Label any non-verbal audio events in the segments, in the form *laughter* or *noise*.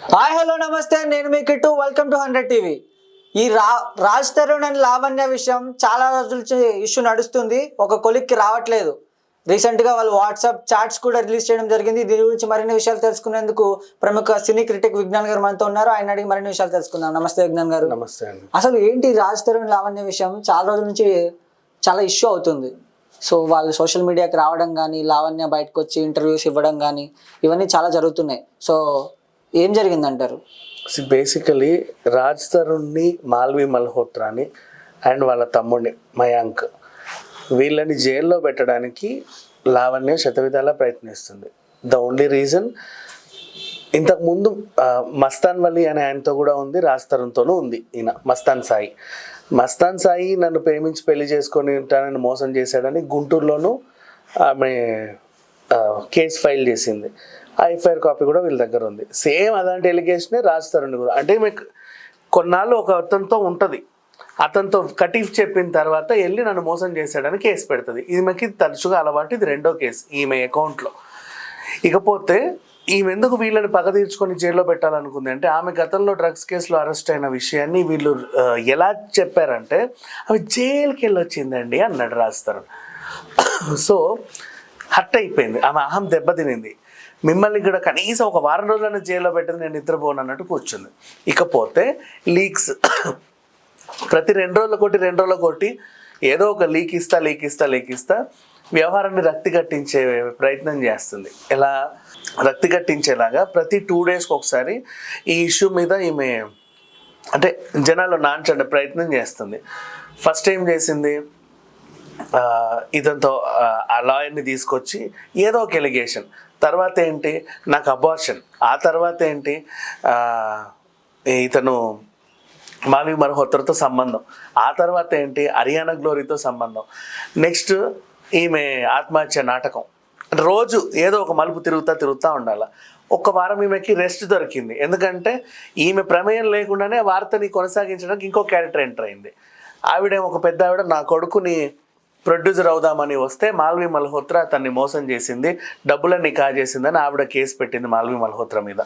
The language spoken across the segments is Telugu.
హాయ్ హలో నమస్తే. నేను మీ Kittu. Welcome to hundred TV ఈ రా రాజ్ తరుణ్ అండ్ లావణ్య విషయం చాలా రోజుల నుంచి ఇష్యూ నడుస్తుంది. ఒక కొలిక్కి రావట్లేదు. రీసెంట్గా వాళ్ళు వాట్సాప్ చాట్స్ కూడా రిలీజ్ చేయడం జరిగింది. దీని గురించి మరిన్ని విషయాలు తెలుసుకునేందుకు ప్రముఖ సినీ క్రిటిక్ విజ్ఞాన్ గారు మనతో ఉన్నారు. ఆయన అడిగి మరిన్ని విషయాలు తెలుసుకుందాం. నమస్తే విజ్ఞాన్ గారు. నమస్తే అండి. అసలు ఏంటి రాజ్ తరుణ్ లావణ్య విషయం? చాలా రోజుల నుంచి చాలా ఇష్యూ అవుతుంది. సో వాళ్ళు సోషల్ మీడియాకి రావడం కానీ లావణ్య బయటకు వచ్చి ఇంటర్వ్యూస్ ఇవ్వడం కానీ ఇవన్నీ చాలా జరుగుతున్నాయి. సో ఏం జరిగిందంటారు? బేసికలీ రాజ్ తరుణ్ని మాల్వి మల్హోత్రాని అండ్ వాళ్ళ తమ్ముడిని మయాంక్ వీళ్ళని జైల్లో పెట్టడానికి లావణ్య శతవిధాలా ప్రయత్నిస్తుంది. ద ఓన్లీ రీజన్ ఇంతకుముందు మస్తాన్ వలి అనే ఆయనతో కూడా ఉంది రాజ్ తరుణ్తోనూ ఉంది ఈయన మస్తాన్ సాయి. మస్తాన్ సాయి నన్ను ప్రేమించి పెళ్ళి చేసుకొని ఉంటానని మోసం చేశాడని గుంటూరులోనూ ఆమె కేసు ఫైల్ చేసింది. ఐఫైర్ కాపీ కూడా వీళ్ళ దగ్గర ఉంది. సేమ్ అలాంటి ఎలిగేషనే రాజ్ తరుణ్ కూడా అంటే మీకు కొన్నాళ్ళు ఒక అతనితో ఉంటుంది. అతనితో కటీఫ్ చెప్పిన తర్వాత వెళ్ళి నన్ను మోసం చేశాడని కేసు పెడుతుంది. ఈమెకి తరచుగా అలవాటు. ఇది రెండో కేసు ఈమె అకౌంట్లో. ఇకపోతే ఈమె ఎందుకు వీళ్ళని పగ తీర్చుకొని జైల్లో పెట్టాలనుకుంది? అంటే ఆమె గతంలో డ్రగ్స్ కేసులో అరెస్ట్ అయిన విషయాన్ని వీళ్ళు ఎలా చెప్పారంటే అవి జైలుకి వెళ్ళొచ్చిందండి అన్నాడు రాస్తారు సో హట్ అయిపోయింది. ఆమె అహం దెబ్బతినింది. మిమ్మల్ని ఇక్కడ కనీసం ఒక వారం రోజులైనా జైల్లో పెట్టింది నేను నిద్రపోను అన్నట్టు కూర్చుంది. ఇకపోతే లీక్స్ *coughs* ప్రతి రెండు రోజుల కొట్టి రెండు రోజుల కొట్టి ఏదో ఒక లీక్ ఇస్తా లీక్ ఇస్తా లీక్ ఇస్తా వ్యవహారాన్ని రక్తి కట్టించే ప్రయత్నం చేస్తుంది. ఎలా? రక్తి కట్టించేలాగా ప్రతి టూ డేస్కి ఒకసారి ఈ ఇష్యూ మీద ఈమె అంటే జనాలు నాంచండి ప్రయత్నం చేస్తుంది. ఫస్ట్ ఏం చేసింది? ఇదంతో ఆ లాయర్ని తీసుకొచ్చి ఏదో ఒక ఎలిగేషన్. తర్వాత ఏంటి? నాకు అబార్షన్ ఆ తర్వాత ఏంటి? ఇతను మాలవి మల్హోత్రతో సంబంధం. ఆ తర్వాత ఏంటి? హరియానా గ్లోరీతో సంబంధం. నెక్స్ట్ ఈమె ఆత్మహత్య నాటకం. రోజు ఏదో ఒక మలుపు తిరుగుతా తిరుగుతూ ఉండాలి. ఒక్క వారం ఈమెకి రెస్ట్ దొరికింది. ఎందుకంటే ఈమె ప్రమేయం లేకుండానే వార్తని కొనసాగించడానికి ఇంకో క్యారెక్టర్ ఎంటర్ అయింది. ఆవిడ ఒక పెద్ద ఆవిడ నా కొడుకుని ప్రొడ్యూసర్ అవుదామని వస్తే మాల్వి మల్హోత్రా తన్ని మోసం చేసింది డబ్బులన్నీ కాజేసిందని ఆవిడ కేసు పెట్టింది మాల్వి మల్హోత్రా మీద.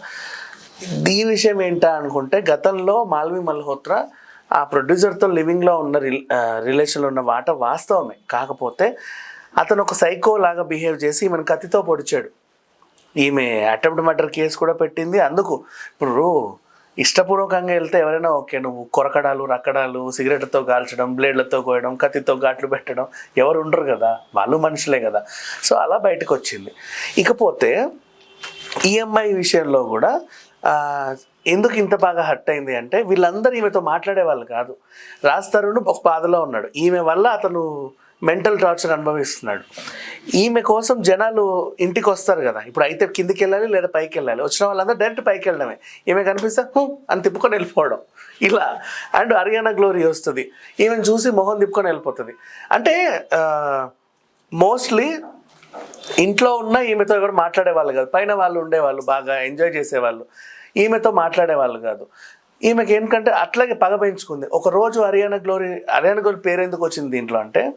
దీని విషయం ఏంటా అనుకుంటే గతంలో మాల్వి మల్హోత్రా ఆ ప్రొడ్యూసర్తో లివింగ్లో ఉన్న రిలేషన్లో ఉన్న వాట వాస్తవమే. కాకపోతే అతను ఒక సైకో లాగా బిహేవ్ చేసి ఈమెను కత్తితో పొడిచాడు. ఈమె అటెంప్ట్ మర్డర్ కేసు కూడా పెట్టింది. అందుకు ఇప్పుడు ఇష్టపూర్వకంగా వెళ్తే ఎవరైనా ఓకే నువ్వు కొరకడాలు రక్కడాలు సిగరెట్లతో కాల్చడం బ్లేడ్లతో కోయడం కత్తితో ఘాట్లు పెట్టడం ఎవరు ఉండరు కదా. వాళ్ళు మనుషులే కదా. సో అలా బయటకు వచ్చింది ఇకపోతే ఈఎంఐ విషయంలో కూడా ఎందుకు ఇంత బాగా హర్ట్ అయింది అంటే వీళ్ళందరూ ఈమెతో మాట్లాడే వాళ్ళు కాదు. రాజ్ తరుణ్ ఒక బాధలో ఉన్నాడు. ఈమె వల్ల అతను మెంటల్ టార్చర్ అనుభవిస్తున్నాడు. ఈమె కోసం జనాలు ఇంటికి వస్తారు కదా. ఇప్పుడు అయితే కిందికి వెళ్ళాలి లేదా పైకి వెళ్ళాలి వచ్చిన వాళ్ళందరూ డైరెక్ట్ పైకి వెళ్ళడమే ఈమె కనిపిస్తే అని తిప్పుకొని వెళ్ళిపోవడం. ఇలా. అండ్ అరియానా గ్లోరీ వస్తుంది. ఈమెను చూసి మొహం తిప్పుకొని వెళ్ళిపోతుంది. అంటే మోస్ట్లీ ఇంట్లో ఉన్న ఈమెతో కూడా మాట్లాడేవాళ్ళు కాదు. పైన వాళ్ళు ఉండేవాళ్ళు బాగా ఎంజాయ్ చేసేవాళ్ళు. ఈమెతో మాట్లాడేవాళ్ళు కాదు. ఈమెకి ఏంటంటే అట్లాగే పగ పెంచుకుంది. ఒక రోజు హరియానా గ్లోరీ హర్యానా గ్లోరీ పేరు ఎందుకు వచ్చింది దీంట్లో అంటే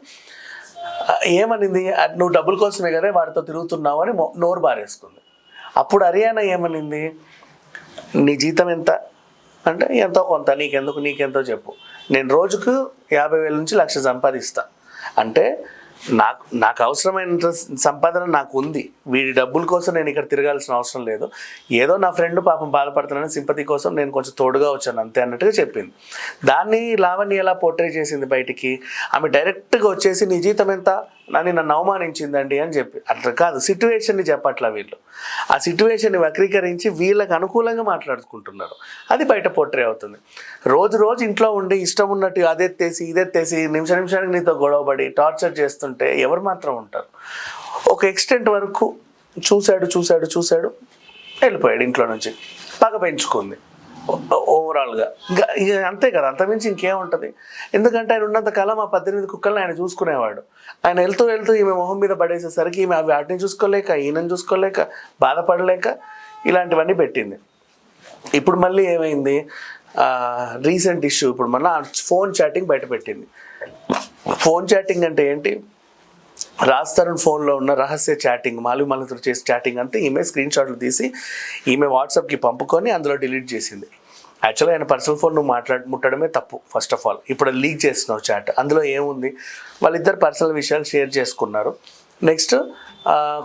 ఏమనింది? నువ్వు డబ్బుల కోసమే కదా వాడితో తిరుగుతున్నావు అని నోరు బారేసుకుంది. అప్పుడు హర్యానా ఏమనింది? నీ జీతం ఎంత? అంటే ఎంతో కొంత నీకెందుకు నీకెంతో చెప్పు. నేను రోజుకు యాభై వేల నుంచి లక్ష సంపాదిస్తా. అంటే నాకు నాకు అవసరమైన సంపాదన నాకు ఉంది వీడి డబ్బుల కోసం నేను ఇక్కడ తిరగాల్సిన అవసరం లేదు. ఏదో నా ఫ్రెండ్ పాపం బాధపడుతున్నాను సింపతి కోసం నేను కొంచెం తోడుగా వచ్చాను అంతే అన్నట్టుగా చెప్పింది. దాన్ని లావణ్య ఎలా పోర్ట్రే చేసింది బయటికి? ఆమె డైరెక్ట్గా వచ్చేసి నీ జీతం ఎంత? నన్ను నన్ను అవమానించిందండి అని చెప్పి. అట్లా కాదు సిట్యువేషన్ని చెప్పట్లా వీళ్ళు. ఆ సిట్యువేషన్ని వక్రీకరించి వీళ్ళకి అనుకూలంగా మాట్లాడుకుంటున్నారు. అది బయట పోర్ట్రే అవుతుంది. రోజు రోజు ఇంట్లో ఉండి ఇష్టం ఉన్నట్టు అదెత్తేసి ఇదెత్తేసి నిమిష నిమిషానికి నీతో గొడవపడి టార్చర్ చేస్తుంటే ఎవరు మాత్రం ఉంటారు. ఒక ఎక్స్టెంట్ వరకు చూశాడు చూశాడు చూశాడు వెళ్ళిపోయాడు ఇంట్లో నుంచి. పగ పెంచుకుంది. ఓవరాల్గా. ఇంకా ఇక అంతే కదా అంతమించి ఇంకేముంటుంది. ఎందుకంటే ఆయన ఉన్నంత కాలం ఆ పద్దెనిమిది కుక్కల్ని ఆయన చూసుకునేవాడు. ఆయన వెళ్తూ వెళ్తూ ఈమె మొహం మీద పడేసేసరికి ఈమె అవి వాటిని చూసుకోలేక ఈయనని చూసుకోలేక బాధపడలేక ఇలాంటివన్నీ పెట్టింది. ఇప్పుడు మళ్ళీ ఏమైంది? రీసెంట్ ఇష్యూ ఇప్పుడు మన ఫోన్ చాటింగ్ బయట పెట్టింది. ఫోన్ చాటింగ్ అంటే ఏంటి? రాజ్ తరుణ్ ఫోన్లో ఉన్న రహస్య చాటింగ్ మాలు మలతో చేసి చాటింగ్ అంతా ఈమె స్క్రీన్ షాట్లు తీసి ఈమె వాట్సాప్కి పంపుకొని అందులో డిలీట్ చేసింది. యాక్చువల్గా ఆయన పర్సనల్ ఫోన్ నువ్వు మాట్లాడు ముట్టడమే తప్పు ఫస్ట్ ఆఫ్ ఆల్ ఇప్పుడు లీక్ చేస్తున్నావు చాట్ అందులో ఏముంది? వాళ్ళిద్దరు పర్సనల్ విషయాలు షేర్ చేసుకున్నారు. నెక్స్ట్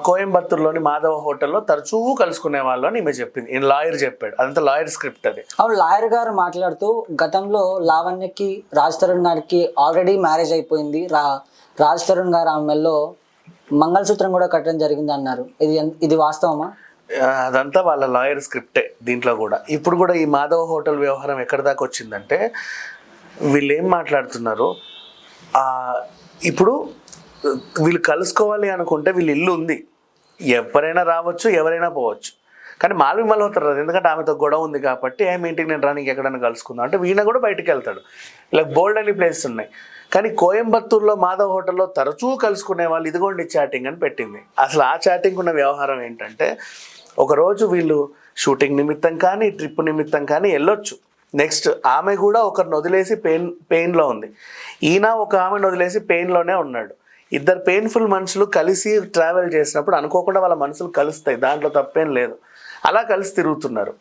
కోయంబత్తూర్లోని మాధవ హోటల్లో తరచూ కలుసుకునే వాళ్ళు అని ఈమె చెప్పింది. ఈయన లాయర్ చెప్పాడు. అదంతా లాయర్ స్క్రిప్ట్ అది. అవును లాయర్ గారు మాట్లాడుతూ గతంలో లావణ్యకి రాజ్ తరుణ్ గారికి ఆల్రెడీ మ్యారేజ్ అయిపోయింది. రా రాజ్ తరుణ్ గారు ఆమెలో మంగళసూత్రం కూడా కట్టడం జరిగింది అన్నారు. ఇది ఇది వాస్తవమా? అదంతా వాళ్ళ లాయర్ స్క్రిప్టే దీంట్లో కూడా. ఇప్పుడు కూడా ఈ మాధవ హోటల్ వ్యవహారం ఎక్కడి దాకా వచ్చిందంటే వీళ్ళు ఏం మాట్లాడుతున్నారు ఇప్పుడు వీళ్ళు కలుసుకోవాలి అనుకుంటే వీళ్ళు ఇల్లు ఉంది. ఎవరైనా రావచ్చు ఎవరైనా పోవచ్చు. కానీ మాల్వి మల్హోత్రా రాదు. ఎందుకంటే ఆమెతో గొడవ ఉంది కాబట్టి ఆమె ఇంటికి నేను రానికి ఎక్కడైనా కలుసుకుందాం అంటే వీణ కూడా బయటికి వెళ్తాడు. ఇలా బోల్డ్ అని ప్లేసెస్ ఉన్నాయి. కానీ కోయంబత్తూరులో మాధవ్ హోటల్లో తరచూ కలుసుకునే వాళ్ళు ఇదిగోండి చాటింగ్ అని పెట్టింది. అసలు ఆ చాటింగ్ ఉన్న వ్యవహారం ఏంటంటే ఒకరోజు వీళ్ళు షూటింగ్ నిమిత్తం కానీ ట్రిప్ నిమిత్తం కానీ వెళ్ళొచ్చు. నెక్స్ట్ ఆమె కూడా ఒకరిని వదిలేసి పెయిన్ పెయిన్లో ఉంది. ఈయన ఒక ఆమెను వదిలేసి పెయిన్లోనే ఉన్నాడు. ఇద్దరు పెయిన్ఫుల్ మనుషులు కలిసి ట్రావెల్ చేసినప్పుడు అనుకోకుండా వాళ్ళ మనసులు కలుస్తాయి. దాంట్లో తప్పేం లేదు. అలా కలిసి తిరుగుతున్నారు.